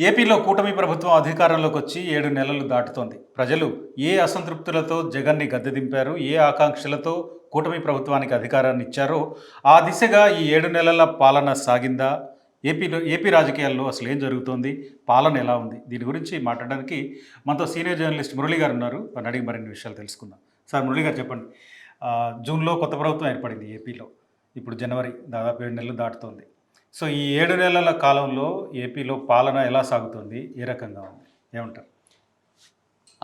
ఏపీలో కూటమి ప్రభుత్వం అధికారంలోకి వచ్చి ఏడు నెలలు దాటుతోంది. ప్రజలు ఏ అసంతృప్తులతో జగన్ని గద్దె దింపారు ఏ ఆకాంక్షలతో కూటమి ప్రభుత్వానికి అధికారాన్ని ఇచ్చారో ఆ దిశగా ఈ ఏడు నెలల పాలన సాగిందా? ఏపీలో ఏపీ రాజకీయాల్లో అసలు ఏం జరుగుతోంది? పాలన ఎలా ఉంది? దీని గురించి మాట్లాడడానికి మనతో సీనియర్ జర్నలిస్ట్ మురళి గారు ఉన్నారు. వారిని అడిగి మరిన్ని విషయాలు తెలుసుకుందాం. సార్ మురళి గారు చెప్పండి. జూన్లో కొత్త ప్రభుత్వం ఏర్పడింది ఏపీలో. ఇప్పుడు జనవరి దాదాపు ఏడు నెలలు దాటుతోంది. సో ఈ ఏడు నెలల కాలంలో ఏపీలో పాలన ఎలా సాగుతుంది? ఏ రకంగా ఉంది? ఏమంటారు?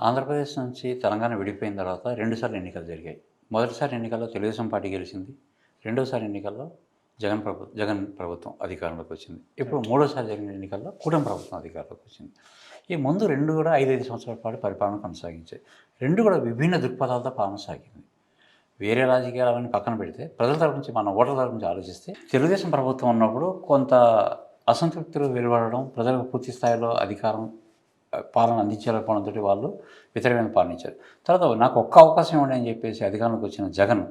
ఆంధ్రప్రదేశ్ నుంచి తెలంగాణ విడిపోయిన తర్వాత రెండుసార్లు ఎన్నికలు జరిగాయి. మొదటిసారి ఎన్నికల్లో తెలుగుదేశం పార్టీ గెలిచింది. రెండోసారి ఎన్నికల్లో జగన్ ప్రభు జగన్ ప్రభుత్వం అధికారంలోకి వచ్చింది. ఇప్పుడు మూడోసారి జరిగిన ఎన్నికల్లో కూటమి ప్రభుత్వం అధికారంలోకి వచ్చింది. ఈ ముందు రెండు కూడా ఐదైదు సంవత్సరాల పాటు పరిపాలన కొనసాగించాయి. రెండు కూడా విభిన్న దృక్పథాలతో పాలన సాగింది. వేరే రాజకీయాలని పక్కన పెడితే ప్రజల తరపు నుంచి మన ఓటర్ల తరపు నుంచి ఆలోచిస్తే తెలుగుదేశం ప్రభుత్వం ఉన్నప్పుడు కొంత అసంతృప్తులు వెలువడడం ప్రజలకు పూర్తి స్థాయిలో అధికారం పాలన అందించలేకపోవడంతో వాళ్ళు వ్యతిరేకమైన పాలనించారు తర్వాత నాకు ఒక్క అవకాశం ఇవ్వండి అని చెప్పేసి అధికారంలోకి వచ్చిన జగన్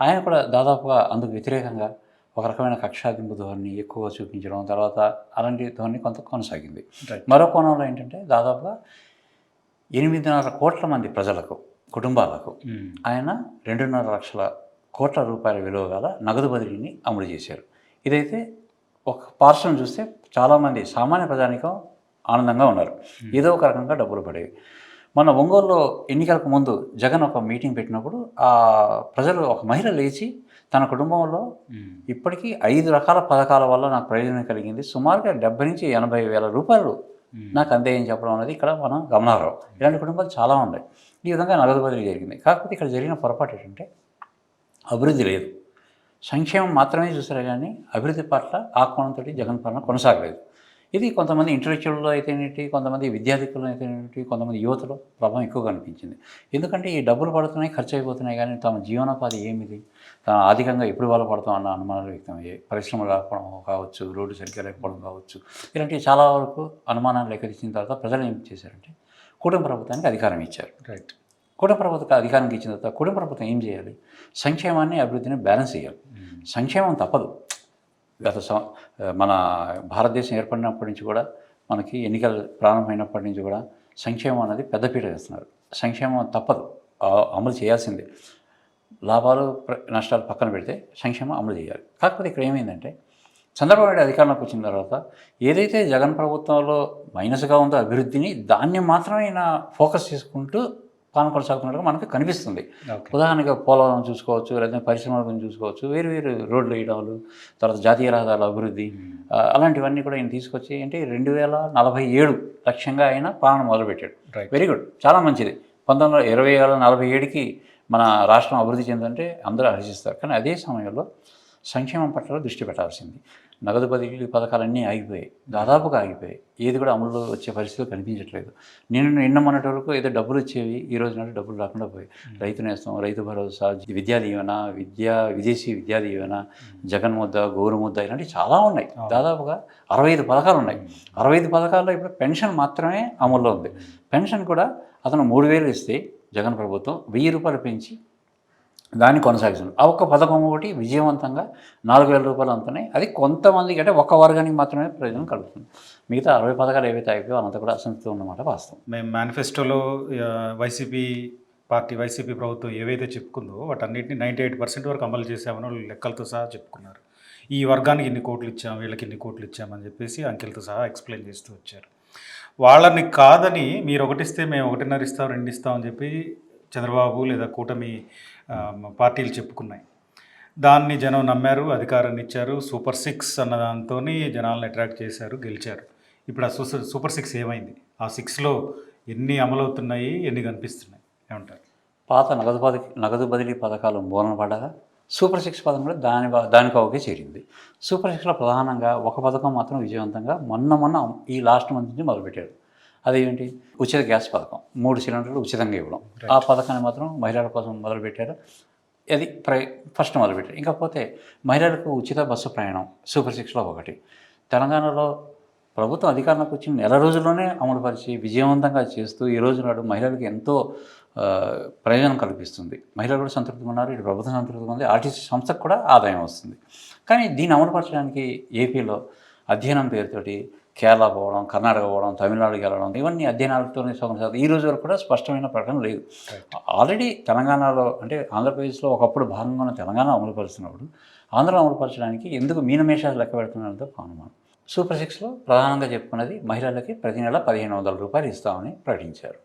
ఆయన కూడా దాదాపుగా అందుకు వ్యతిరేకంగా ఒక రకమైన కక్షాదింపు ధోరణి ఎక్కువగా చూపించడం తర్వాత అలాంటి ధోరణి కొంత కొనసాగింది. మరో కోణంలో ఏంటంటే దాదాపుగా ఎనిమిదిన్నర కోట్ల మంది ప్రజలకు కుటుంబాలకు ఆయన రెండున్నర లక్షల కోట్ల రూపాయల విలువ గల నగదు బదిలీని అమలు చేశారు. ఇదైతే ఒక పార్శ్వం చూస్తే చాలామంది సామాన్య ప్రజానికం ఆనందంగా ఉన్నారు. ఏదో ఒక రకంగా డబ్బులు పడేవి. మన ఒంగోలులో ఎన్నికలకు ముందు జగన్ ఒక మీటింగ్ పెట్టినప్పుడు ఆ ప్రజలు ఒక మహిళ లేచి తన కుటుంబంలో ఇప్పటికీ ఐదు రకాల పథకాల వల్ల నాకు ప్రయోజనం కలిగింది. సుమారుగా డెబ్బై నుంచి ఎనభై వేల రూపాయలు నాకు అందేయని చెప్పడం అనేది ఇక్కడ మనం గమనార్హం. ఇలాంటి కుటుంబాలు చాలా ఉన్నాయి. ఈ విధంగా నగదు బదిలీ జరిగింది. కాకపోతే ఇక్కడ జరిగిన పొరపాటు ఏంటంటే అభివృద్ధి లేదు. సంక్షేమం మాత్రమే చూసారు కానీ అభివృద్ధి పట్ల ఆ కోణంతో జగన్ పాలన కొనసాగలేదు. ఇది కొంతమంది ఇంటలెక్చువల్లో అయితేనేటి కొంతమంది విద్యార్థికులు అయితేనేటి కొంతమంది యువతలో ప్రభావం ఎక్కువగా అనిపించింది. ఎందుకంటే ఈ డబ్బులు పడుతున్నాయి ఖర్చు అయిపోతున్నాయి కానీ తమ జీవనోపాధి ఏమిది? తాను ఆర్థికంగా ఎప్పుడు బాధపడతాం అన్న అనుమానాలు వ్యక్తమయ్యాయి పరిశ్రమలు రాకపోవడం కావచ్చు రోడ్డు సరిగ్గా లేకపోవడం కావచ్చు ఇలాంటివి చాలా వరకు అనుమానాలు లెక్కరించిన తర్వాత ప్రజలు ఏం చేశారంటే కుటుంబ ప్రభుత్వానికి అధికారం ఇచ్చారు. రైట్ కుటుంబ ప్రభుత్వం అధికారానికి ఇచ్చిన తర్వాత కుటుంబ ప్రభుత్వం ఏం చేయాలి? సంక్షేమాన్ని అభివృద్ధిని బ్యాలెన్స్ చేయాలి. సంక్షేమం తప్పదు. గత సం- మన భారతదేశం ఏర్పడినప్పటి నుంచి కూడా మనకి ఎన్నికలు ప్రారంభమైనప్పటి నుంచి కూడా సంక్షేమం అనేది పెద్దపీట వేస్తున్నారు. సంక్షేమం తప్పదు. అమలు చేయాల్సిందే. లాభాలు నష్టాలు పక్కన పెడితే సంక్షేమం అమలు చేయాలి. కాకపోతే ఇక్కడ ఏమైందంటే చంద్రబాబు నాయుడు అధికారంలోకి వచ్చిన తర్వాత ఏదైతే జగన్ ప్రభుత్వంలో మైనస్గా ఉందో అభివృద్ధిని దాన్ని మాత్రమే ఫోకస్ చేసుకుంటూ పాలన కొనసాగుతున్నట్టుగా మనకు కనిపిస్తుంది. ఉదాహరణగా పోలవరం చూసుకోవచ్చు లేదా పరిశ్రమల గురించి చూసుకోవచ్చు వేరు వేరు రోడ్లు వేయడాలు తర్వాత జాతీయ రహదారుల అభివృద్ధి అలాంటివన్నీ కూడా ఆయన తీసుకొచ్చి ఏంటి రెండు వేల నలభై ఏడు లక్ష్యంగా ఆయన పాలన మొదలుపెట్టాడు. వెరీ గుడ్ చాలా మంచిది. పంతొమ్మిది వందల ఇరవై ఏడు నలభై ఏడుకి మన రాష్ట్రం అభివృద్ధి చెందంటే అందరూ హర్షిస్తారు కానీ అదే సమయంలో సంక్షేమం పట్ల దృష్టి పెట్టాల్సింది. నగదు బదిలీ పథకాలన్నీ ఆగిపోయాయి. దాదాపుగా ఆగిపోయాయి. ఏది కూడా అమలులో వచ్చే పరిస్థితులు కనిపించట్లేదు. నేను నిన్న మొన్నటి వరకు ఏదో డబ్బులు వచ్చేవి ఈ రోజు నాటి డబ్బులు రాకుండా పోయి రైతు నేస్తం రైతు భరోసా విద్యా దీవెన విద్యా విదేశీ విద్యా దీవెన జగన్ ముద్ద గోరు ముద్ద ఇలాంటివి చాలా ఉన్నాయి. దాదాపుగా అరవై ఐదు పథకాలు ఉన్నాయి. అరవై ఐదు పథకాల్లో ఇప్పుడు పెన్షన్ మాత్రమే అమల్లో ఉంది. పెన్షన్ కూడా అతను మూడు వేలు ఇస్తే జగన్ ప్రభుత్వం వెయ్యి రూపాయలు పెంచి దాన్ని కొనసాగిస్తుంది ఆ ఒక్క పథకం ఒకటి విజయవంతంగా నాలుగు వేల రూపాయలు అందుతున్నాయి. అది కొంతమందికి అంటే ఒక్క వర్గానికి మాత్రమే ప్రయోజనం కలుగుతుంది. మిగతా అరవై పథకాలు ఏవైతే అయిపోయో అంతా కూడా అసంతృప్తి ఉన్నమాట వాస్తవం. మేము మేనిఫెస్టోలో వైసీపీ పార్టీ వైసీపీ ప్రభుత్వం ఏవైతే చెప్పుకుందో వాటన్నిటిని నైంటీ ఎయిట్ పర్సెంట్ వరకు అమలు చేసామని వాళ్ళు లెక్కలతో సహా చెప్పుకున్నారు. ఈ వర్గానికి ఇన్ని కోట్లు ఇచ్చాం వీళ్ళకి ఇన్ని కోట్లు ఇచ్చామని చెప్పేసి అంకెలతో సహా ఎక్స్ప్లెయిన్ చేస్తూ వచ్చారు. వాళ్ళని కాదని మీరు ఒకటిస్తే మేము ఒకటిన్నర ఇస్తాం రెండు ఇస్తామని చెప్పి చంద్రబాబు లేదా కూటమి పార్టీలు చెప్పుకున్నాయి. దాన్ని జనం నమ్మారు అధికారాన్ని ఇచ్చారు. సూపర్ సిక్స్ అన్న దాంతో జనాలను అట్రాక్ట్ చేశారు గెలిచారు. ఇప్పుడు ఆ సూసర్ సూపర్ సిక్స్ ఏమైంది? ఆ సిక్స్లో ఎన్ని అమలవుతున్నాయి ఎన్ని కనిపిస్తున్నాయి? ఏమంటారు? పాత నగదు పథ నగదు బదిలీ పథకాలు మూలన పడగా సూపర్ సిక్స్ పథకం కూడా దాని దానికి ఒకే చేరింది. సూపర్ సిక్స్లో ప్రధానంగా ఒక పథకం మాత్రం విజయవంతంగా మొన్న మొన్న ఈ లాస్ట్ మంత్ నుంచి మొదలుపెట్టాడు అదేంటి? ఉచిత గ్యాస్ పథకం. మూడు సిలిండర్లు ఉచితంగా ఇవ్వడం. ఆ పథకాన్ని మాత్రం మహిళల కోసం మొదలుపెట్టారు. అది ప్రై ఫస్ట్ మొదలుపెట్టారు. ఇంకపోతే మహిళలకు ఉచిత బస్సు ప్రయాణం సూపర్ సిక్స్లో ఒకటి. తెలంగాణలో ప్రభుత్వం అధికారంలోకి వచ్చిన నెల రోజుల్లోనే అమలుపరిచి విజయవంతంగా చేస్తూ ఈ రోజు నాడు మహిళలకు ఎంతో ప్రయోజనం కల్పిస్తుంది. మహిళలు కూడా సంతృప్తిగా ఉన్నారు. ఇటు ప్రభుత్వం సంతృప్తిగా ఉంది. ఆర్టీసీ సంస్థకు కూడా ఆదాయం వస్తుంది. కానీ దీన్ని అమలుపరచడానికి ఏపీలో అధ్యయనం పేరుతోటి కేరళ పోవడం కర్ణాటక పోవడం తమిళనాడుకి వెళ్ళడం ఇవన్నీ అధ్యయనాలతోనే సగం ఈ రోజు వరకు కూడా స్పష్టమైన ప్రకటన లేదు. ఆల్రెడీ తెలంగాణలో అంటే ఆంధ్రప్రదేశ్లో ఒకప్పుడు భాగంగా ఉన్న తెలంగాణ అమలుపరుస్తున్నప్పుడు ఆంధ్ర అమలుపరచడానికి ఎందుకు మీనమేషాలు లెక్క పెడుతున్నారంతో అనుమానం సూపర్ సిక్స్లో ప్రధానంగా చెప్పుకున్నది మహిళలకి ప్రతి నెల పదిహేను వందల రూపాయలు ఇస్తామని ప్రకటించారు.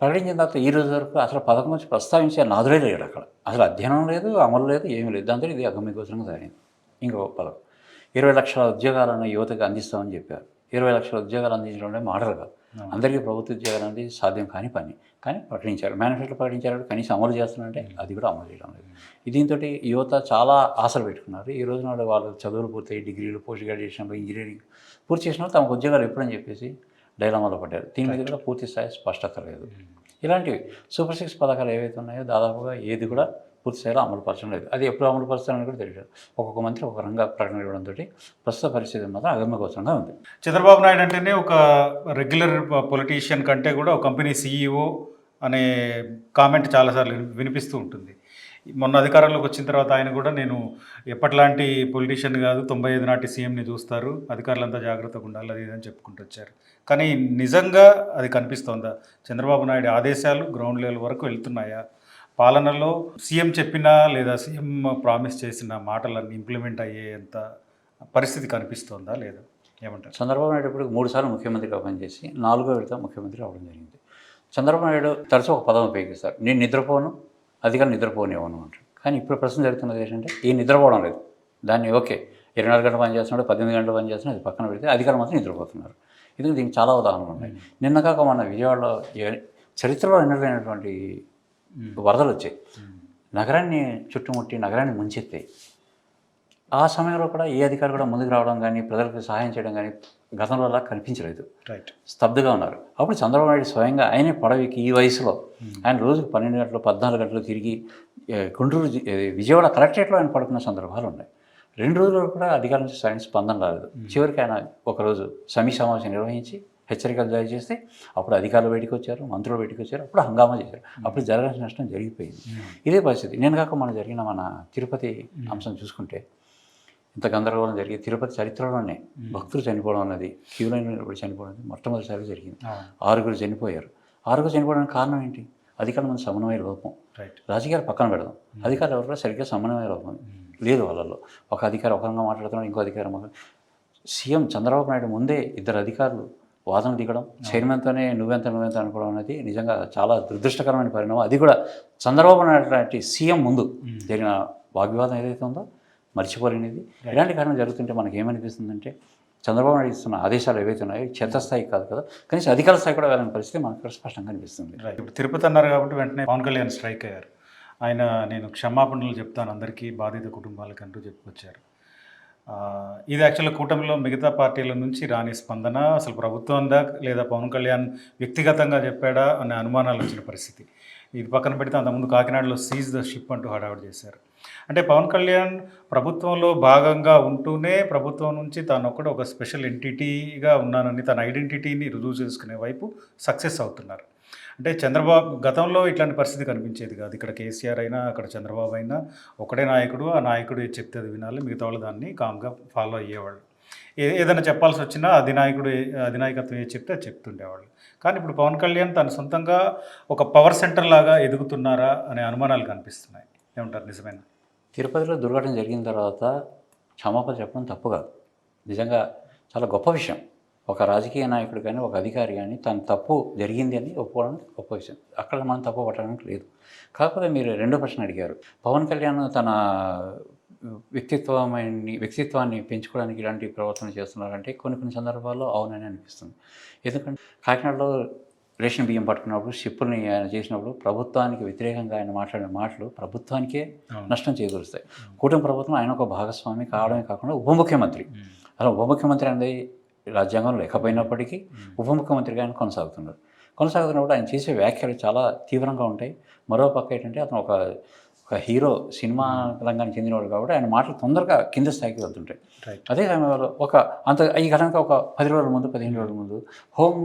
ప్రకటించిన తర్వాత ఈ రోజు వరకు అసలు పథకం వచ్చి ప్రస్తావించే నాదుడే లేడు అక్కడ. అసలు అధ్యయనం లేదు అమలు లేదు ఏమీ లేదు. దాంతో ఇది అగమ్యగోచరంగా సాగింది. ఇంకో పథకం. ఇరవై లక్షల ఉద్యోగాలను యువతకు అందిస్తామని చెప్పారు. ఇరవై లక్షల ఉద్యోగాలు అందించడం మాటలు కాదు. అందరికీ ప్రభుత్వ ఉద్యోగాలు అనేది సాధ్యం కాని పని. కానీ ప్రకటించారు మేనిఫెస్టో ప్రకటించారు కనీసం అమలు చేస్తున్నారంటే అది కూడా అమలు చేయడం లేదు. దీంతో యువత చాలా ఆశలు పెట్టుకున్నారు. ఈ రోజు నాడు వాళ్ళు చదువులు పూర్తయి డిగ్రీలు పోస్ట్ గ్రాడ్యుయేషన్లు ఇంజనీరింగ్ పూర్తి చేసిన వాళ్ళు తమకు ఉద్యోగాలు ఎప్పుడని చెప్పేసి డైలామాలో పడ్డారు దీని మీద కూడా పూర్తి స్థాయి స్పష్టత లేదు. ఇలాంటివి సూపర్ సిక్స్ పథకాలు ఏవైతే ఉన్నాయో దాదాపుగా ఏది కూడా పూర్తి స్థాయిలో అమలు పరచడం లేదు. అది ఎప్పుడు అమలు పరుస్తారని కూడా తెలియదు. ఒక్కొక్క మంత్రి ఒక రంగ ప్రకటన ఇవ్వడంతో ప్రస్తుత పరిస్థితి మాత్రం అగమ్యగోచరంగా ఉంది. చంద్రబాబు నాయుడు అంటేనే ఒక రెగ్యులర్ పొలిటీషియన్ కంటే కూడా ఒక కంపెనీ సీఈఓ అనే కామెంట్ చాలాసార్లు విని- వినిపిస్తూ ఉంటుంది. మొన్న అధికారంలోకి వచ్చిన తర్వాత ఆయన కూడా నేను ఎప్పట్లాంటి పొలిటీషియన్ కాదు తొంభై ఐదు నాటి సీఎంని చూస్తారు. అధికారులంతా జాగ్రత్తగా ఉండాలి అది ఇది అని చెప్పుకుంటూ వచ్చారు. కానీ నిజంగా అది కనిపిస్తోందా? చంద్రబాబు నాయుడు ఆదేశాలు గ్రౌండ్ లెవెల్ వరకు వెళ్తున్నాయా? పాలనలో సీఎం చెప్పినా లేదా సీఎం ప్రామిస్ చేసిన మాటలన్నీ ఇంప్లిమెంట్ అయ్యేంత పరిస్థితి కనిపిస్తుందా లేదా? ఏమంటారు? చంద్రబాబు నాయుడు ఇప్పుడు మూడు సార్లు ముఖ్యమంత్రిగా పనిచేసి నాలుగో విడత ముఖ్యమంత్రి అవడం జరిగింది. చంద్రబాబు నాయుడు తరచూ ఒక పదం ఉపయోగిస్తారు. నేను నిద్రపోను అధికారులు నిద్రపోనివ్వను అంటారు. కానీ ఇప్పుడు ప్రశ్న జరుగుతున్నది ఏంటంటే ఈ నిద్రపోవడం లేదు. దాన్ని ఓకే ఇరవై నాలుగు గంటలు పని చేస్తున్నాడు పద్దెనిమిది గంటలు పనిచేస్తున్నాడు అది పక్కన పెడితే అధికారులు మాత్రం నిద్రపోతున్నారు. ఇది దీనికి చాలా ఉదాహరణలు ఉన్నాయి. నిన్న కాక మన విజయవాడలో చరిత్రలో ఎన్నడైనటువంటి వరదలు వచ్చాయి. నగరాన్ని చుట్టుముట్టి నగరాన్ని ముంచెత్తాయి. ఆ సమయంలో కూడా ఏ అధికారి కూడా ముందుకు రావడం కానీ ప్రజలకు సహాయం చేయడం కానీ గతంలో అలా కనిపించలేదు. రైట్ స్తబ్దుగా ఉన్నారు. అప్పుడు చంద్రబాబు నాయుడు స్వయంగా ఆయనే పడవికి ఈ వయసులో ఆయన రోజుకు పన్నెండు గంటలు పద్నాలుగు గంటలు తిరిగి గుంటూరు విజయవాడ కలెక్టరేట్లో ఆయన పడుకున్న సందర్భాలు ఉన్నాయి. రెండు రోజులు కూడా అధికారుల నుంచి స్పందన రాలేదు. చివరికి ఆయన ఒకరోజు సమీ సమావేశం నిర్వహించి హెచ్చరికలు జారీ చేస్తే అప్పుడు అధికారులు బయటికి వచ్చారు మంత్రులు బయటికి వచ్చారు అప్పుడు హంగామా చేశారు. అప్పుడు జరగాల్సిన నష్టం జరిగిపోయింది. ఇదే పరిస్థితి. నేను కాక మన జరిగిన మన తిరుపతి అంశం చూసుకుంటే ఇంత గందరగోళం జరిగి తిరుపతి చరిత్రలోనే భక్తులు చనిపోవడం అన్నది క్యూ లైన్ నిలబడి చనిపోవడం అనేది మొట్టమొదటిసారి జరిగింది. ఆరుగురు చనిపోయారు. ఆరుగురు చనిపోవడానికి కారణం ఏంటి? అధికారుల మంది సమన్వయ లోపం. రాజకీయాలు పక్కన పెడదాం. అధికారులు ఎవరు కూడా సరిగ్గా సమన్వయ లోపం లేదు వాళ్ళలో. ఒక అధికారి ఒక రకంగా మాట్లాడుతున్నాడు ఇంకో అధికారి సీఎం చంద్రబాబు నాయుడు ముందే ఇద్దరు అధికారులు వాదన దిగడం చైర్మన్తోనే నువ్వెంత నువ్వెంత అనుకోవడం అనేది నిజంగా చాలా దురదృష్టకరమైన పరిణామం. అది కూడా చంద్రబాబు నాయుడు లాంటి సీఎం ముందు జరిగిన వాగ్వివాదం ఏదైతే ఉందో మర్చిపోలేనిది. ఇలాంటి కారణం జరుగుతుంటే మనకి ఏమనిపిస్తుందంటే చంద్రబాబు నాయుడు ఇస్తున్న ఆదేశాలు ఏవైతే ఉన్నాయో క్షేత్రస్థాయి కాదు కదా. కనీసం అధికార స్థాయి కూడా వెళ్ళని పరిస్థితి మనకు ఇక్కడ స్పష్టంగా కనిపిస్తుంది. రైట్ ఇప్పుడు తిరుపతి అన్నారు కాబట్టి వెంటనే పవన్ కళ్యాణ్ స్ట్రైక్ అయ్యారు. ఆయన నేను క్షమాపణలు చెప్తాను అందరికీ బాధిత కుటుంబాలకు అంటూ చెప్పుకొచ్చారు ఇది యాక్చువల్గా కూటమిలో మిగతా పార్టీల నుంచి రాని స్పందన అసలు ప్రభుత్వం దా లేదా పవన్ కళ్యాణ్ వ్యక్తిగతంగా చెప్పాడా అనే అనుమానాలు వచ్చిన పరిస్థితి. ఇది పక్కన పెడితే అంతకుముందు కాకినాడలో సీజ్ ద షిప్ అంటూ హడావుడి చేశారు. అంటే పవన్ కళ్యాణ్ ప్రభుత్వంలో భాగంగా ఉంటూనే ప్రభుత్వం నుంచి తాను ఒక్కడు ఒక స్పెషల్ ఎంటిటీగా ఉన్నానని తన ఐడెంటిటీని రుజువు చేసుకునే వైపు సక్సెస్ అవుతున్నారు. అంటే చంద్రబాబు గతంలో ఇట్లాంటి పరిస్థితి కనిపించేది కాదు. ఇక్కడ కేసీఆర్ అయినా అక్కడ చంద్రబాబు అయినా ఒకడే నాయకుడు ఆ నాయకుడు ఏది చెప్తే అది వినాలి. మిగతా వాళ్ళు దాన్ని కామ్గా ఫాలో అయ్యేవాళ్ళు. ఏ ఏదైనా చెప్పాల్సి వచ్చినా అధినాయకుడు ఏ- అధినాయకత్వం ఏది చెప్తే చెప్తుండేవాళ్ళు. కానీ ఇప్పుడు పవన్ కళ్యాణ్ తను సొంతంగా ఒక పవర్ సెంటర్ లాగా ఎదుగుతున్నారా అనే అనుమానాలు కనిపిస్తున్నాయి. ఏమంటారు? నిజమేనా? తిరుపతిలో దుర్ఘటన జరిగిన తర్వాత క్షమాపణ చెప్పడం తప్పు కాదు. నిజంగా చాలా గొప్ప విషయం. ఒక రాజకీయ నాయకుడు కానీ ఒక అధికారి కానీ తన తప్పు జరిగింది అని ఒప్పుకోవడం గొప్ప విషయం. అక్కడ మనం తప్పు పట్టడానికి లేదు. కాకపోతే మీరు రెండో ప్రశ్న అడిగారు. పవన్ కళ్యాణ్ తన వ్యక్తిత్వమైన వ్యక్తిత్వాన్ని పెంచుకోవడానికి ఇలాంటి ప్రవర్తన చేస్తున్నారంటే కొన్ని కొన్ని సందర్భాల్లో అవునని అనిపిస్తుంది. ఎందుకంటే కాకినాడలో రేషన్ బియ్యం పట్టుకున్నప్పుడు షిప్పుల్ని ఆయన చేసినప్పుడు ప్రభుత్వానికి వ్యతిరేకంగా ఆయన మాట్లాడిన మాటలు ప్రభుత్వానికే. నష్టం చేకూరుస్తాయి. కూటమి ప్రభుత్వం ఆయన ఒక భాగస్వామి కావడమే కాకుండా ఉప ముఖ్యమంత్రి. అలా ఉప ముఖ్యమంత్రి అనేది రాజ్యాంగం లేకపోయినప్పటికీ ఉప ముఖ్యమంత్రిగా ఆయన కొనసాగుతున్నారు. కొనసాగుతున్నప్పుడు ఆయన చేసే వ్యాఖ్యలు చాలా తీవ్రంగా ఉంటాయి. మరో పక్క ఏంటంటే అతను ఒక ఒక హీరో సినిమా రంగానికి చెందినవాడు కాబట్టి ఆయన మాటలు తొందరగా కింద స్థాయికి వెళ్తుంటాయి. అదే సమయంలో ఒక అంత ఈ ఘటనకు ఒక పది రోజుల ముందు పదిహేను రోజుల ముందు హోం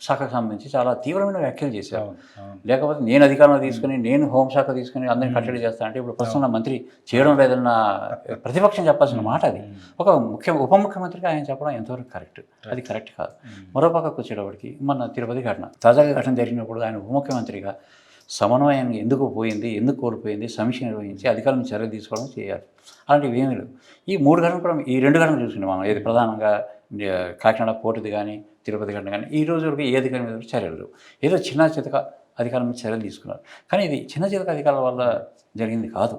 శాఖకు సంబంధించి చాలా తీవ్రమైన వ్యాఖ్యలు చేశారు. లేకపోతే నేను అధికారంలో తీసుకుని నేను హోంశాఖ తీసుకుని అందరిని కట్టడి చేస్తా అంటే ఇప్పుడు ప్రస్తుతం మంత్రి చేయడం లేదన్న ప్రతిపక్షం చెప్పాల్సిన మాట అది. ఒక ముఖ్య ఉప ముఖ్యమంత్రిగా ఆయన చెప్పడం ఎంతవరకు కరెక్ట్? అది కరెక్ట్ కాదు. మరో పక్కకు వచ్చేటప్పటికి మన తిరుపతి ఘటన. తాజాగా ఘటన జరిగినప్పుడు ఆయన ఉప ముఖ్యమంత్రిగా సమన్వయం ఎందుకు పోయింది ఎందుకు కోల్పోయింది సమీక్ష నిర్వహించి అధికారుల మీద చర్యలు తీసుకోవడం చేయాలి. అలాంటివి ఏమీ లేవు. ఈ మూడు ఘటనలు కూడా ఈ రెండు ఘటనలు చూసుకున్నాం మనం ఇది ప్రధానంగా కాకినాడ పోర్టుది కానీ తిరుపతి ఘటన కానీ ఈ రోజు వరకు ఏ అధికారి మీద చర్యలు ఏదో చిన్న చితక అధికారుల మీద చర్యలు తీసుకున్నారు. కానీ ఇది చిన్న చితక అధికారుల వల్ల జరిగింది కాదు.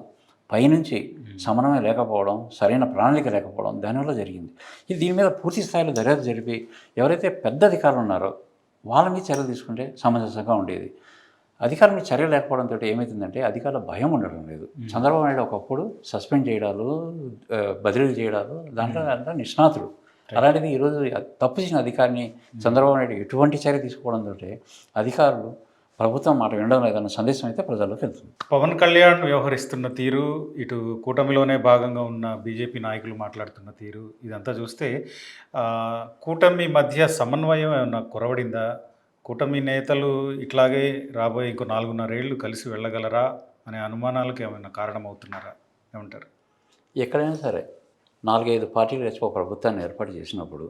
పైనుంచి సమన్వయం లేకపోవడం సరైన ప్రణాళిక లేకపోవడం దానివల్ల జరిగింది. ఇది దీని మీద పూర్తి స్థాయిలో దర్యాప్తు జరిపి ఎవరైతే పెద్ద అధికారులు ఉన్నారో వాళ్ళ మీద చర్యలు తీసుకుంటే సమంజసంగా ఉండేది. అధికారుల చర్య లేకపోవడంతో ఏమవుతుందంటే అధికారుల భయం ఉండడం లేదు. చంద్రబాబు నాయుడు ఒకప్పుడు సస్పెండ్ చేయడాలు బదిలీలు చేయడాలు దాంట్లో అంతా నిష్ణాతుడు. అలాంటిది ఈరోజు తప్పు చేసిన అధికారిని చంద్రబాబు నాయుడు ఎటువంటి చర్య తీసుకోవడంతో అధికారులు ప్రభుత్వం మాట వినడం లేదన్న సందేశం అయితే ప్రజల్లోకి వెళ్తుంది. పవన్ కళ్యాణ్ వ్యవహరిస్తున్న తీరు ఇటు కూటమిలోనే భాగంగా ఉన్న బీజేపీ నాయకులు మాట్లాడుతున్న తీరు ఇదంతా చూస్తే కూటమి మధ్య సమన్వయం ఏమన్నా కొరవడిందా? కూటమి నేతలు ఇట్లాగే రాబోయే ఇంకో నాలుగున్నరేళ్ళు కలిసి వెళ్ళగలరా అనే అనుమానాలకు ఏమైనా కారణమవుతున్నారా? ఏమంటారు? ఎక్కడైనా సరే నాలుగైదు పార్టీలు వచ్చి ఒక ప్రభుత్వాన్ని ఏర్పాటు చేసినప్పుడు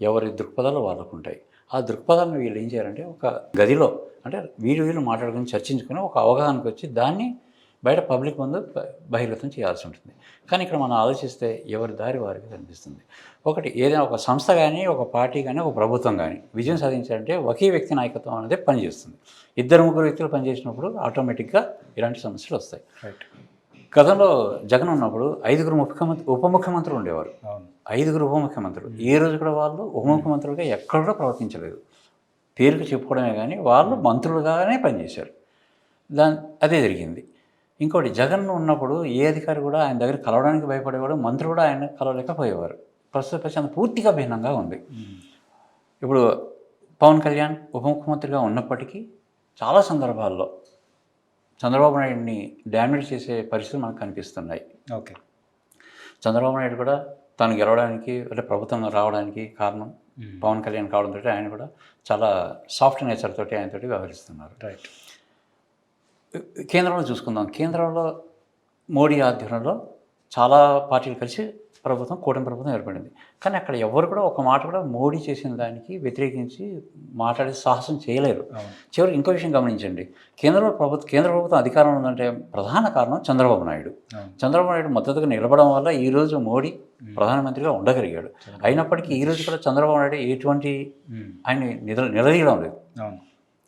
ఎవరి దృక్పథాలు వాళ్ళకు ఉంటాయి ఆ దృక్పథాలను వీళ్ళు ఏం చేయాలంటే ఒక గదిలో అంటే వీళ్ళు వీళ్ళు మాట్లాడుకుని చర్చించుకుని ఒక అవగాహనకు వచ్చి దాన్ని బయట పబ్లిక్ ముందు బహిర్గతం చేయాల్సి ఉంటుంది. కానీ ఇక్కడ మనం ఆలోచిస్తే ఎవరి దారి వారికి కనిపిస్తుంది. ఒకటి ఏదైనా ఒక సంస్థ కానీ ఒక పార్టీ కానీ ఒక ప్రభుత్వం కానీ విజయం సాధించాలంటే ఒకే వ్యక్తి నాయకత్వం అనేది పనిచేస్తుంది. ఇద్దరు ముగ్గురు వ్యక్తులు పనిచేసినప్పుడు ఆటోమేటిక్గా ఇలాంటి సమస్యలు వస్తాయి. రైట్. గతంలో జగన్ ఉన్నప్పుడు ఐదుగురు ముఖ్యమంత్రి ఉప ముఖ్యమంత్రులు ఉండేవారు. ఐదుగురు ఉప ముఖ్యమంత్రులు. ఏ రోజు కూడా వాళ్ళు ఉప ముఖ్యమంత్రులుగా ఎక్కడ కూడా ప్రవర్తించలేదు. పేరుకు చెప్పుకోవడమే కానీ వాళ్ళు మంత్రులుగానే పనిచేశారు. దాని అదే జరిగింది. ఇంకోటి జగన్ ఉన్నప్పుడు ఏ అధికారి కూడా ఆయన దగ్గర కలవడానికి భయపడేవాడు మంత్రులు కూడా ఆయన కలవలేకపోయేవారు. ప్రస్తుత పరిస్థితి పూర్తిగా భిన్నంగా ఉంది. ఇప్పుడు పవన్ కళ్యాణ్ ఉప ముఖ్యమంత్రిగా ఉన్నప్పటికీ చాలా సందర్భాల్లో చంద్రబాబు నాయుడిని డామినేట్ చేసే పరిస్థితులు మనకు కనిపిస్తున్నాయి. ఓకే. చంద్రబాబు నాయుడు కూడా తాను గెలవడానికి అంటే ప్రభుత్వం రావడానికి కారణం. పవన్ కళ్యాణ్ కావడంతో ఆయన కూడా చాలా సాఫ్ట్ నేచర్ తోటి ఆయనతోటి వ్యవహరిస్తున్నారు. రైట్. కేంద్రంలో చూసుకుందాం. కేంద్రంలో మోడీ ఆధ్వర్యంలో చాలా పార్టీలు కలిసి ప్రభుత్వం కూటమి ప్రభుత్వం ఏర్పడింది. కానీ అక్కడ ఎవరు కూడా ఒక మాట కూడా మోడీ చేసిన దానికి వ్యతిరేకించి మాట్లాడే సాహసం చేయలేరు. అవును. చివరి ఇంకో విషయం గమనించండి. కేంద్ర ప్రభుత్వం కేంద్ర ప్రభుత్వం అధికారంలో ఉందంటే ప్రధాన కారణం చంద్రబాబు నాయుడు. చంద్రబాబు నాయుడు మద్దతుగా నిలబడడం వల్ల ఈ రోజు మోడీ ప్రధానమంత్రిగా ఉండగలిగాడు. అయినప్పటికీ ఈ రోజు కూడా చంద్రబాబు నాయుడు ఎటువంటి. ఆయన నిల నిలదీయడం లేదు.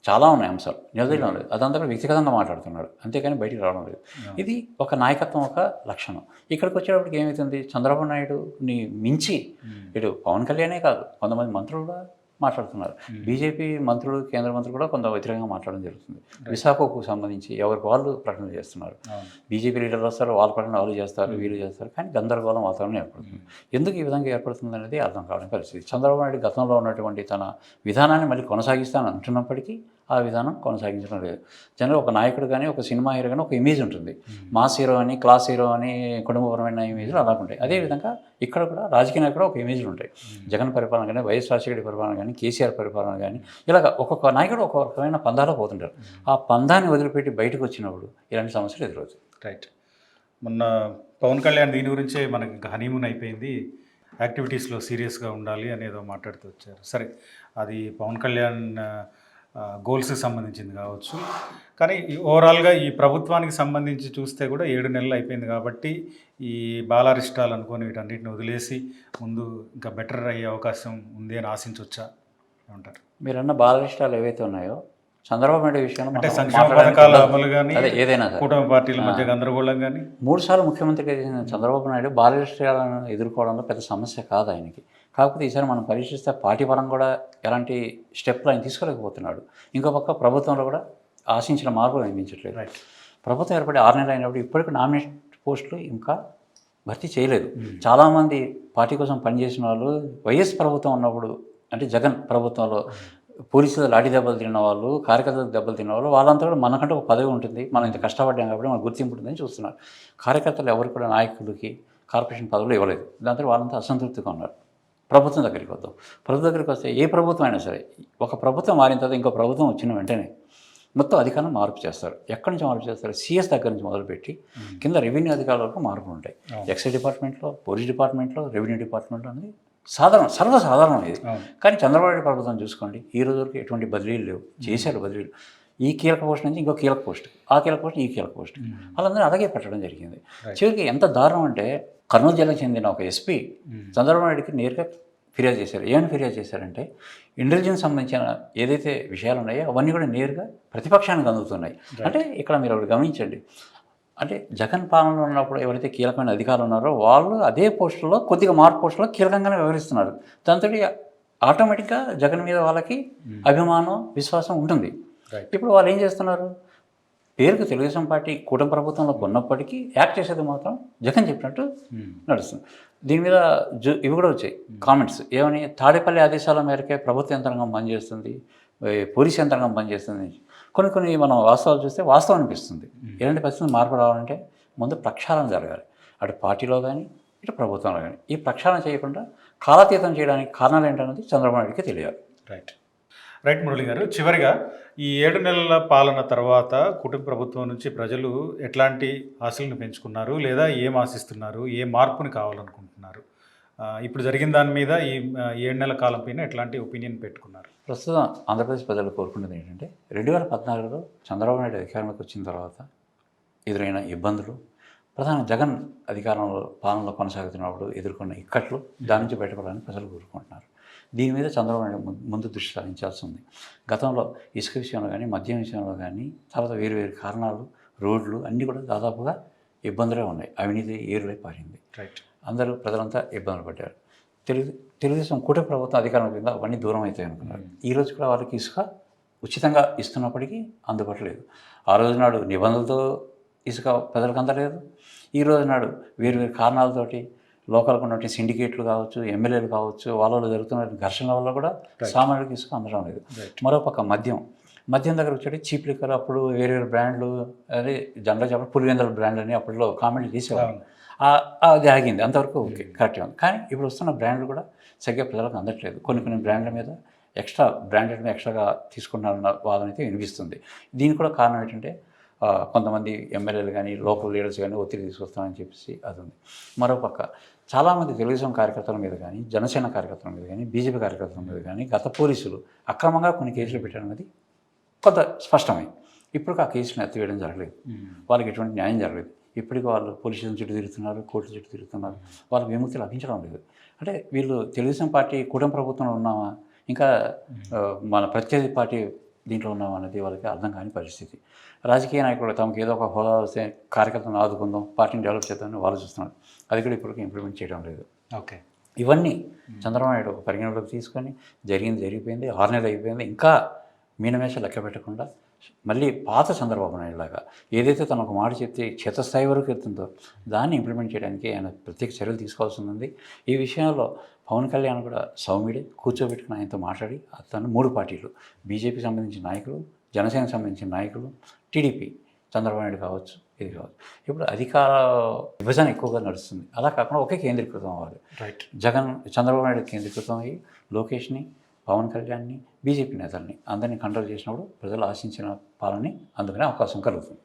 చాలా ఉన్నాయి అంశాలు. నిలదీయడం లేదు. అదంతా కూడా వ్యక్తిగతంగా మాట్లాడుతున్నాడు. అంతేకాని బయటికి రావడం లేదు. ఇది ఒక నాయకత్వం ఒక లక్షణం. ఇక్కడికి వచ్చేటప్పటికి ఏమవుతుంది చంద్రబాబు నాయుడుని మించి ఉమ్. ఇటు పవన్ కళ్యాణే కాదు. కొంతమంది మంత్రులు కూడా మాట్లాడుతున్నారు. బీజేపీ మంత్రులు కేంద్ర మంత్రులు కూడా కొంత వ్యతిరేకంగా మాట్లాడడం జరుగుతుంది. విశాఖకు సంబంధించి ఎవరికి వాళ్ళు ప్రకటన చేస్తున్నారు. బీజేపీ లీడర్లు వస్తారు వాళ్ళ ప్రకటన వాళ్ళు చేస్తారు వీళ్ళు చేస్తారు కానీ గందరగోళం వాతావరణం ఏర్పడుతుంది. ఎందుకు ఈ విధంగా ఏర్పడుతుంది అనేది అర్థం కావడం పరిస్థితి. చంద్రబాబు నాయుడు గతంలో ఉన్నటువంటి తన విధానాన్ని మళ్ళీ కొనసాగిస్తానని అంటున్నప్పటికీ ఆ విధానం కొనసాగించడం లేదు. జనరల్ ఒక నాయకుడు కానీ ఒక సినిమా హీరో కానీ ఒక ఇమేజ్ ఉంటుంది. మాస్ హీరో అని క్లాస్ హీరో అని కుటుంబపరమైన ఇమేజ్లు అలా ఉంటాయి. అదేవిధంగా ఇక్కడ కూడా రాజకీయ నాయకుడు ఒక ఇమేజ్లు ఉంటాయి. జగన్ పరిపాలన కానీ వైఎస్ రాజశేఖర పరిపాలన కానీ కేసీఆర్ పరిపాలన కానీ ఇలాగ ఒక్కొక్క నాయకుడు ఒక్కొక్క రకమైన పందాలో పోతుంటారు. ఆ పందాన్ని వదిలిపెట్టి బయటకు వచ్చినప్పుడు ఇలాంటి సమస్యలు ఎదురవుతాయి. రైట్. మొన్న పవన్ కళ్యాణ్ దీని గురించే మనకి హనీమూన్ అయిపోయింది. యాక్టివిటీస్లో సీరియస్గా ఉండాలి అనేదో మాట్లాడుతూ వచ్చారు. సరే అది పవన్ కళ్యాణ్ గోల్స్కి సంబంధించింది కావచ్చు. కానీ ఓవరాల్గా ఈ ప్రభుత్వానికి సంబంధించి చూస్తే కూడా ఏడు నెలలు అయిపోయింది కాబట్టి ఈ బాలారిష్టాలు అనుకొని వీటన్నిటిని వదిలేసి ముందు ఇంకా బెటర్ అయ్యే అవకాశం ఉంది అని ఆశించవచ్చా ఏమంటారు? మీరన్న బాలరిష్టాలు ఏవైతే ఉన్నాయో చంద్రబాబు నాయుడు విషయంలో అంటే సంక్షేమ పథకాల. అమలు కానీ ఏదైనా కూటమి పార్టీల మధ్య గందరగోళం కానీ మూడు సార్లు ముఖ్యమంత్రిగా చేసిన చంద్రబాబు నాయుడు బాలరిష్టాలను ఎదుర్కోవడంలో పెద్ద సమస్య కాదు ఆయనకి. కాకపోతే ఈసారి మనం పరీక్షిస్తే పార్టీ పరంగా కూడా ఎలాంటి స్టెప్లు ఆయన తీసుకోలేకపోతున్నాడు. ఇంకో పక్క ప్రభుత్వంలో కూడా ఆశించిన మార్పులు కనిపించట్లేదు ప్రభుత్వం ఏర్పడి ఆరు నెలలు అయినప్పుడు ఇప్పటికీ నామినేషన్ పోస్టులు ఇంకా భర్తీ చేయలేదు. చాలామంది పార్టీ కోసం పనిచేసిన వాళ్ళు వైఎస్ ప్రభుత్వం ఉన్నప్పుడు అంటే జగన్ ప్రభుత్వంలో పోలీసులు లాఠీ దెబ్బలు తిన్న వాళ్ళు కార్యకర్తలు దెబ్బలు తిన్న వాళ్ళు వాళ్ళంతా కూడా మనకంటే ఒక పదవి ఉంటుంది. మనం ఇంత కష్టపడ్డాం కాబట్టి మనకు గుర్తింపు ఉంటుందని చూస్తున్నారు. కార్యకర్తలు ఎవరు కూడా నాయకులకి కార్పొరేషన్ పదవులు ఇవ్వలేదు. దాంతో వాళ్ళంతా అసంతృప్తిగా ఉన్నారు. ప్రభుత్వం దగ్గరికి వద్దాం. ప్రభుత్వం దగ్గరికి వస్తే ఏ ప్రభుత్వం అయినా సరే ఒక ప్రభుత్వం మారిన తర్వాత ఇంకో ప్రభుత్వం వచ్చిన వెంటనే మొత్తం అధికారం మార్పు చేస్తారు. ఎక్కడి నుంచి మార్పు చేస్తారు? సిఎస్ దగ్గర నుంచి మొదలుపెట్టి కింద రెవెన్యూ అధికారుల వరకు మార్పులు ఉంటాయి. ఎక్సైజ్ డిపార్ట్మెంట్లో పోలీస్ డిపార్ట్మెంట్లో రెవెన్యూ డిపార్ట్మెంట్లో అనేది సాధారణ సర్వసాధారణం ఇది. కానీ చంద్రబాబు నాయుడు ప్రభుత్వం చూసుకోండి ఈ రోజు వరకు ఎటువంటి బదిలీలు లేవు. చేశారు బదిలీలు. ఈ కీలక పోస్ట్ నుంచి ఇంకో కీలక పోస్ట్ ఆ కీలక పోస్ట్ ఈ కీలక పోస్ట్. వాళ్ళందరూ అలాగే పెట్టడం జరిగింది. చివరికి ఎంత దారుణం అంటే కర్నూలు జిల్లాకు చెందిన ఒక ఎస్పీ చంద్రబాబు నాయుడుకి నేరుగా ఫిర్యాదు చేశారు. ఏమని ఫిర్యాదు చేశారంటే ఇంటెలిజెన్స్ సంబంధించిన ఏదైతే విషయాలు ఉన్నాయో అవన్నీ కూడా నేరుగా ప్రతిపక్షానికి అందుతున్నాయి. అంటే ఇక్కడ మీరు ఒకటి గమనించండి. అంటే జగన్ పాలనలో ఉన్నప్పుడు ఎవరైతే కీలకమైన అధికారులు ఉన్నారో వాళ్ళు అదే పోస్టుల్లో కొద్దిగా మార్పు పోస్టులో కీలకంగానే వ్యవహరిస్తున్నారు. దాంతో ఆటోమేటిక్గా జగన్ మీద వాళ్ళకి అభిమానం విశ్వాసం ఉంటుంది. ఇప్పుడు వాళ్ళు ఏం చేస్తున్నారు? పేరుకు తెలుగుదేశం పార్టీ కూటమి ప్రభుత్వంలో ఉన్నప్పటికీ యాక్ట్ చేసేది మాత్రం జగన్ చెప్పినట్టు నడుస్తుంది. దీని మీద జు ఇవి కూడా వచ్చాయి. కామెంట్స్ ఏమని? తాడేపల్లి ఆదేశాల మేరకే ప్రభుత్వ యంత్రాంగం పనిచేస్తుంది పోలీస్ యంత్రాంగం పనిచేస్తుంది కొన్ని కొన్ని మనం వాస్తవాలు చూస్తే వాస్తవం అనిపిస్తుంది. ఎలాంటి పరిస్థితులు మార్పు రావాలంటే ముందు ప్రక్షాళన జరగాలి. అటు పార్టీలో కానీ ఇటు ప్రభుత్వంలో కానీ ఈ ప్రక్షాళన చేయకుండా కాలాతీతం చేయడానికి కారణాలు ఏంటన్నది చంద్రబాబు నాయుడికి తెలియాలి. రైట్ రైట్ మురళి గారు చివరిగా ఈ ఏడు నెలల పాలన తర్వాత కుటుంబ ప్రభుత్వం నుంచి ప్రజలు ఎట్లాంటి ఆశలను పెంచుకున్నారు లేదా ఏం ఆశిస్తున్నారు ఏ మార్పుని కావాలనుకుంటున్నారు? ఇప్పుడు జరిగిన దాని మీద ఈ ఏడు నెలల కాలం పైన ఎట్లాంటి ఒపీనియన్ పెట్టుకున్నారు? ప్రస్తుతం ఆంధ్రప్రదేశ్ ప్రజలు కోరుకున్నది ఏంటంటే రెండు వేల పద్నాలుగులో చంద్రబాబు నాయుడు అధికారంలోకి వచ్చిన తర్వాత ఎదురైన ఇబ్బందులు ప్రధాన జగన్ అధికారంలో పాలనలో కొనసాగుతున్నప్పుడు ఎదుర్కొన్న ఇక్కట్లు దాని నుంచి బయటపడాలని ప్రజలు కోరుకుంటున్నారు. దీని మీద చంద్రబాబు నాయుడు ముందు దృష్టి సారించాల్సి ఉంది. గతంలో ఇసుక విషయంలో కానీ మద్యం విషయంలో కానీ తర్వాత వేరు వేరు కారణాలు రోడ్లు అన్నీ కూడా దాదాపుగా ఇబ్బందులే ఉన్నాయి. అవినీతి ఏరులై పారింది. రైట్ అందరూ ప్రజలంతా ఇబ్బందులు పడ్డారు. తెలుగు తెలుగుదేశం కూటమి ప్రభుత్వం అధికారం కింద అవన్నీ దూరం అవుతాయి అనుకున్నారు. ఈ రోజు కూడా వాళ్ళకి ఇసుక ఉచితంగా ఇస్తున్నప్పటికీ అందుబాటులో లేదు. ఆ రోజు నాడు నిబంధనలతో ఇసుక ప్రజలకు అందలేదు. ఈ రోజు నాడు వేరు వేరు కారణాలతోటి లోకల్గా ఉన్నటువంటి సిండికేట్లు కావచ్చు ఎమ్మెల్యేలు కావచ్చు వాళ్ళలో జరుగుతున్న ఘర్షణల వల్ల కూడా సామాన్యులకు ఇసుక అందడం లేదు. మరోపక్క మద్యం. మద్యం దగ్గర వచ్చేటి చీప్ లిక్కర్ అప్పుడు వేరే వేరే బ్రాండ్లు అదే జనరల్ చెప్పడం పులివెందల బ్రాండ్ అని అప్పట్లో కామెంట్లు. ఆ- అది ఆగింది. అంతవరకు ఓకే కరెక్ట్గా ఉంది. కానీ ఇప్పుడు వస్తున్న బ్రాండ్లు కూడా సరిగ్గా ప్రజలకు అందట్లేదు. కొన్ని కొన్ని బ్రాండ్ల మీద ఎక్స్ట్రా బ్రాండెడ్ మీద ఎక్స్ట్రాగా తీసుకుంటున్నారన్న వాదన అయితే వినిపిస్తుంది. దీనికి కూడా కారణం ఏంటంటే కొంతమంది ఎమ్మెల్యేలు కానీ లోకల్ లీడర్స్ కానీ ఒత్తిడి తీసుకొస్తామని చెప్పేసి అది ఉంది. మరోపక్క చాలామంది తెలుగుదేశం కార్యకర్తల మీద కానీ జనసేన కార్యకర్తల మీద కానీ బీజేపీ కార్యకర్తల మీద కానీ గత పోలీసులు అక్రమంగా కొన్ని కేసులు పెట్టడం అనేది కొంత స్పష్టమైంది. ఇప్పుడు ఆ కేసులను ఎత్తివేయడం జరగలేదు. వాళ్ళకి ఎటువంటి న్యాయం జరగలేదు. ఇప్పటికీ వాళ్ళు పోలీస్ స్టేషన్ చుట్టూ తిరుగుతున్నారు కోర్టు చుట్టూ తిరుగుతున్నారు. వాళ్ళకి విముక్తి లభించడం లేదు. అంటే వీళ్ళు తెలుగుదేశం పార్టీ కూటమి ప్రభుత్వంలో ఉన్నామా? ఇంకా మన ప్రత్యర్థి పార్టీ దీంట్లో ఉన్నామా అనేది వాళ్ళకి అర్థం కాని పరిస్థితి. రాజకీయ నాయకులు తమకు ఏదో ఒక హోదా వస్తే కార్యకర్తలను ఆదుకుందాం పార్టీని డెవలప్ చేద్దామని వాళ్ళు చూస్తున్నారు. అది కూడా ఇప్పటికీ ఇంప్లిమెంట్ చేయడం లేదు. ఓకే. ఇవన్నీ చంద్రబాబు నాయుడు ఒక పరిగణలోకి తీసుకొని జరిగింది జరిగిపోయింది ఆరు నెలలు అయిపోయింది ఇంకా మీనమేష లెక్క పెట్టకుండా మళ్ళీ పాత చంద్రబాబు నాయుడు లాగా ఏదైతే తను ఒక మాట చెప్తే క్షేత్రస్థాయి వరకు ఎత్తుందో దాన్ని ఇంప్లిమెంట్ చేయడానికి ఆయన ప్రత్యేక చర్యలు తీసుకోవాల్సి ఉంది. ఈ విషయంలో పవన్ కళ్యాణ్ కూడా సౌమ్యుడే కూర్చోబెట్టుకుని ఆయనతో మాట్లాడి అతను మూడు పార్టీలు బీజేపీకి సంబంధించిన నాయకులు జనసేనకు సంబంధించిన నాయకులు టీడీపీ చంద్రబాబు నాయుడు కావచ్చు ఇది కావచ్చు. ఇప్పుడు అధికార విభజన ఎక్కువగా నడుస్తుంది. అలా కాకుండా ఒకే కేంద్రీకృతం అవ్వాలి. రైట్ జగన్ చంద్రబాబు నాయుడు కేంద్రీకృతం అయ్యి లోకేష్ని పవన్ కళ్యాణ్ని బీజేపీ నేతల్ని అందరినీ కంట్రోల్ చేసినప్పుడు ప్రజలు ఆశించిన పాలని అందుకునే అవకాశం కలుగుతుంది.